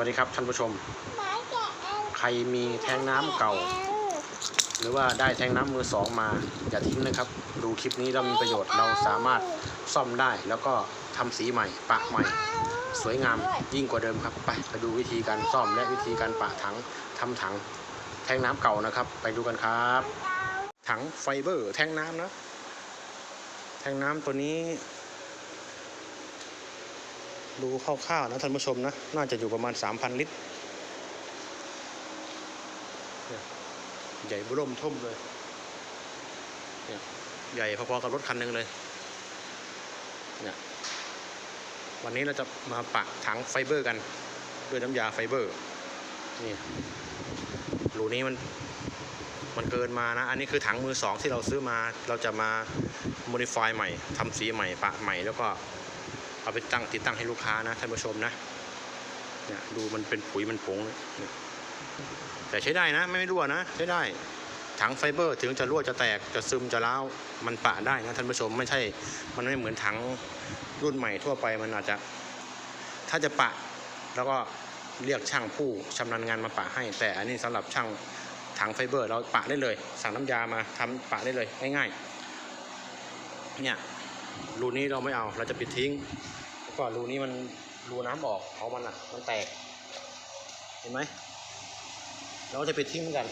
วัสดีครับท่านผู้ชม ใครมีแทงน้ำเก่า หรือว่าได้แทงน้ำมือสองมา อย่าทิ้งนะครับ ดูคลิปนี้เรามีประโยชน์เราสามารถซ่อมได้แล้วก็ทำสีใหม่ ปะใหม่ สวยงามยิ่งกว่าเดิมครับ ไปไปดูวิธีการซ่อมและวิธีการปะถังทำถัง แทงน้ำเก่านะครับ ไปดูกันครับ ถังไฟเบอร์ แทงน้ำนะ แทงน้ำตัวนี้ ดูคร่าวๆนะท่านผู้ชมนะ น่าจะอยู่ประมาณ 3,000 ลิตร ใหญ่บุร่มท่มเลย ใหญ่พอๆกับรถคันหนึ่งเลยเนี่ยวันนี้เราจะมาปะถังไฟเบอร์กัน ด้วยน้ำยาไฟเบอร์ นี่รูนี้มันมันเกินมานะ อันนี้คือถังมือสองที่เราซื้อมา เราจะมา modify ใหม่ทำสีใหม่ ปะใหม่ แล้วก็ เอาไปตั้งติดตั้งให้ลูกค้านะท่านผู้ชมนะเนี่ยดูมันเป็นปุ๋ยมันผงแต่ใช้ได้นะ ไม่รั่วนะ ใช้ได้ถังไฟเบอร์ถึงจะรั่วจะแตกจะซึมจะร้าวมันปะได้นะท่านผู้ชมไม่ใช่ มันไม่เหมือนถังรุ่นใหม่ทั่วไปมันอาจจะ ถ้าจะปะแล้วก็เรียกช่างผู้ชำนาญงานมาปะให้ แต่อันนี้สำหรับช่างถังไฟเบอร์ เราปะได้เลย สั่งน้ำยามาทำปะได้เลยง่ายๆเนี่ย รูนี้เราไม่เอา เราจะปิดทิ้งแล้วก็รูนี้มันรูน้ำออกของมันอะ มันแตก เห็นไหม เราจะไปทิ้งเหมือนกัน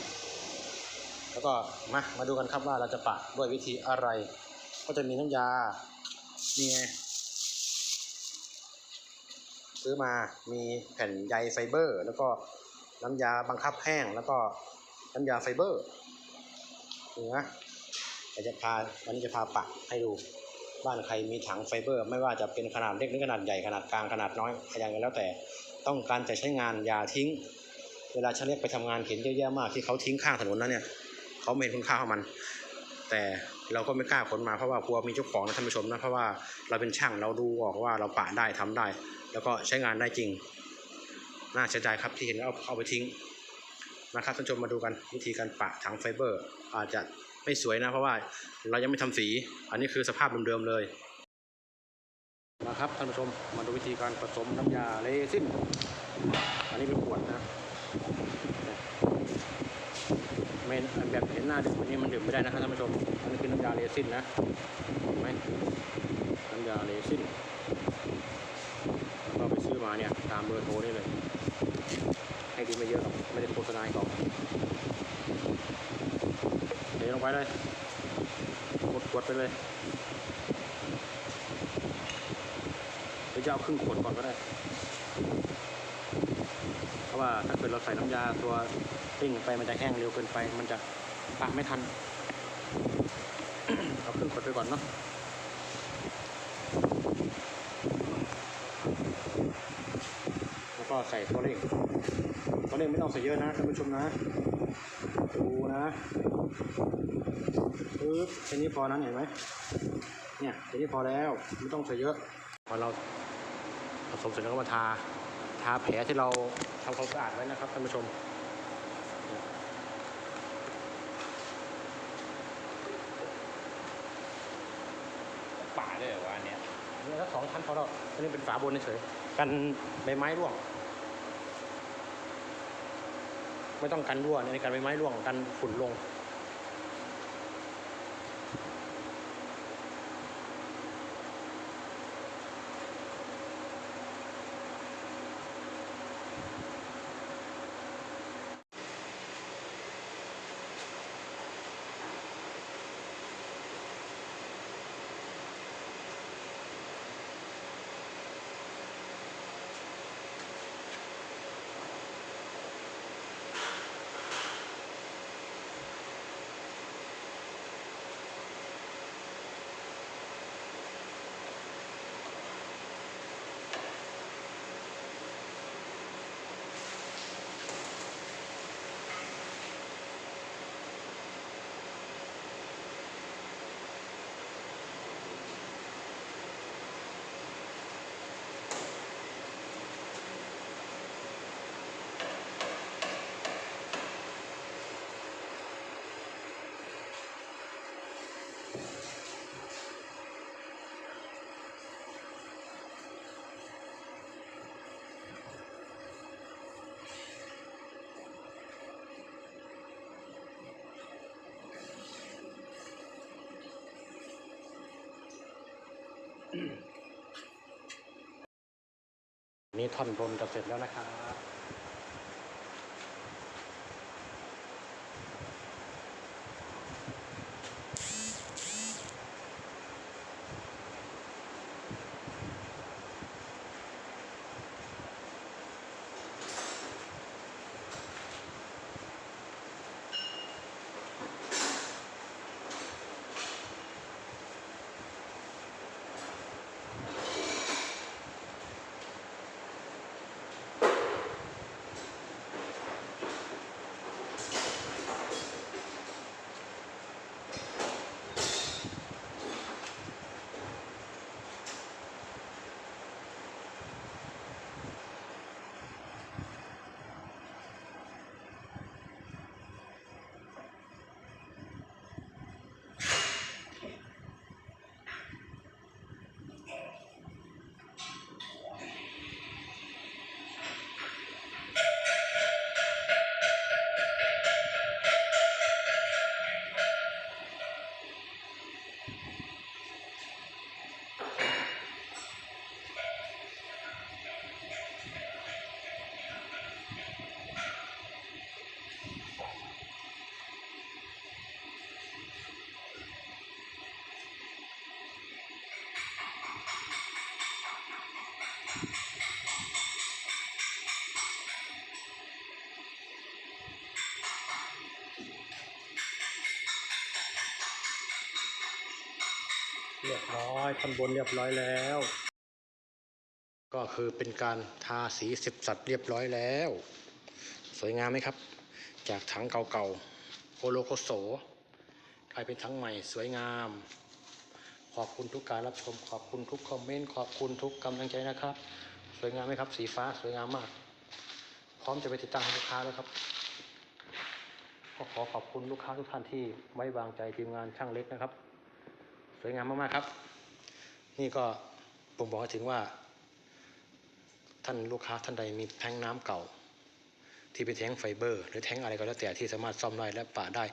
แล้วก็มา มาดูกันครับว่าเราจะปะด้วยวิธีอะไร ก็จะมีน้ำยา นี่ไง ซื้อมา มีแผ่นใยไฟเบอร์ แล้วก็น้ำยาบังคับแห้ง แล้วก็น้ำยาไฟเบอร์นี่นะเดี๋ยวจะพาวันนี้จะพาปะให้ดู บ้านใครมีถังไฟเบอร์ ไม่ว่าจะเป็นขนาดเล็กหรือขนาดใหญ่ขนาดกลางขนาดน้อยอย่างไรแล้วแต่ต้องการจะใช้งานอย่าทิ้ง เวลาฉันเรียกไปทำงานเห็นเยอะแยะมากที่เขาทิ้งข้างถนนนั้นเนี่ยเขาไม่เห็นคุณค่าของมัน แต่เราก็ไม่กล้าขนมาเพราะว่ากลัวมีเจ้าของนะท่านผู้ชมนะเพราะว่าเราเป็นช่างเราดูออกว่าเราปะได้ทำได้ แล้วก็ใช้งานได้จริง น่าเสียดายครับที่เห็นเอาเอาไปทิ้งนะครับท่านผู้ชมมาดูกันวิธีการปะถังไฟเบอร์ อาจจะ ไม่สวยนะ เพราะว่าเรายังไม่ทำสี อันนี้คือสภาพเดิมๆเลยมาครับท่านผู้ชมมาดูวิธีการผสมน้ำยาเรซินอันนี้เป็นขวดนะเมนแบบเห็นหน้าดื่มอันนี้มันดื่มไม่ได้นะครับท่านผู้ชมอันนี้คือน้ำยาเรซินนะเห็นไหมน้ำยาเรซินแล้วก็ไปซื้อมาเนี่ยตามเบอร์โทรได้เลย ให้ดีไม่เยอะหรอกไม่ได้โฆษณาห้เขาเทลง ไปเลยกดขวดไปเลยหรือจะเอาครึ่งขวดก่อนก็ได้ เพราะว่าถ้าเกิดเราใส่น้ำยาตัวติ้งไปมันจะแห้งเร็วเกินไป มันจะปะไม่ทัน เอาครึ่งขวดไปก่อนเนาะแล้วก็ใส่ตัวเร่งตัวเร่งไม่ต้องใส่เยอะนะท่านผู้ชมนะ ดูนะปึ๊บแค่นี้พอนั้นเห็นไหมเนี่ยแค่นี้พอแล้วไม่ต้องใส่เยอะ พอเราผสมเสร็จแล้วก็มาทา ทาแผลที่เราทำความสะอาดไว้นะครับท่านผู้ชมป่าด้วยเหรอวะอันเนี้ยนี่ถ้าสองชั้นพอแล้วอันนี้เป็นฝาบนเฉยกันใบไม้ร่วง ไม่ต้องกันรั่วในการใบไม้ร่วงกันฝุ่นลง นี่ท่อนบนจะเสร็จแล้วนะครับ ท่อนบนเรียบร้อยแล้ว ก็คือเป็นการทาสีสิบสัตว์เรียบร้อยแล้ว สวยงามไหมครับ จากถังเก่าๆโคโลโคโสกลายเป็นถังใหม่สวยงาม ขอบคุณทุกการรับชม ขอบคุณทุกคอมเมนต์ขอบคุณทุกกำลังใจนะครับ สวยงามไหมครับ สีฟ้าสวยงามมาก พร้อมจะไปติดตั้งให้ลูกค้าแล้วครับก็ขอขอบคุณลูกค้าทุกท่านที่ไว้วางใจทีมงานช่างเล็กนะครับ สวยงามมาก ๆ ครับ นี่ก็ผมบอกให้ถึงว่า ท่านลูกค้าท่านใดมีแท้งน้ำเก่า ที่เป็นแท้งไฟเบอร์ หรือแท้งอะไรก็แล้วแต่ที่สามารถซ่อมได้และปะได้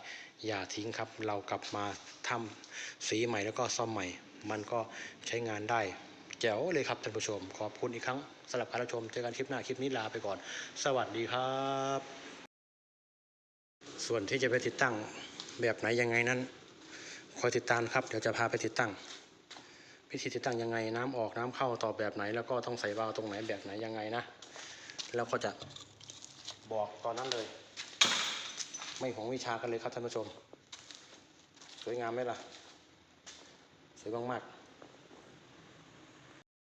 อย่าทิ้งครับ เรากลับมาทำสีใหม่แล้วก็ซ่อมใหม่ มันก็ใช้งานได้แจ๋วเลยครับท่านผู้ชม ขอบคุณอีกครั้งสำหรับการรับชมเจอกันคลิปหน้าคลิปนี้ลาไปก่อน สวัสดีครับ ส่วนที่จะไปติดตั้งแบบไหนยังไงนั้นคอยติดตามครับ เดี๋ยวจะพาไปติดตั้ง วิธีติดตั้งยังไงน้ำออกน้ำเข้าต่อแบบไหน แล้วก็ต้องใส่วาล์วตรงไหนแบบไหนยังไงนะแล้วก็จะบอกตอนนั้นเลย ไม่ของวิชากันเลยครับท่านผู้ชม สวยงามไหมล่ะ สวยมากๆ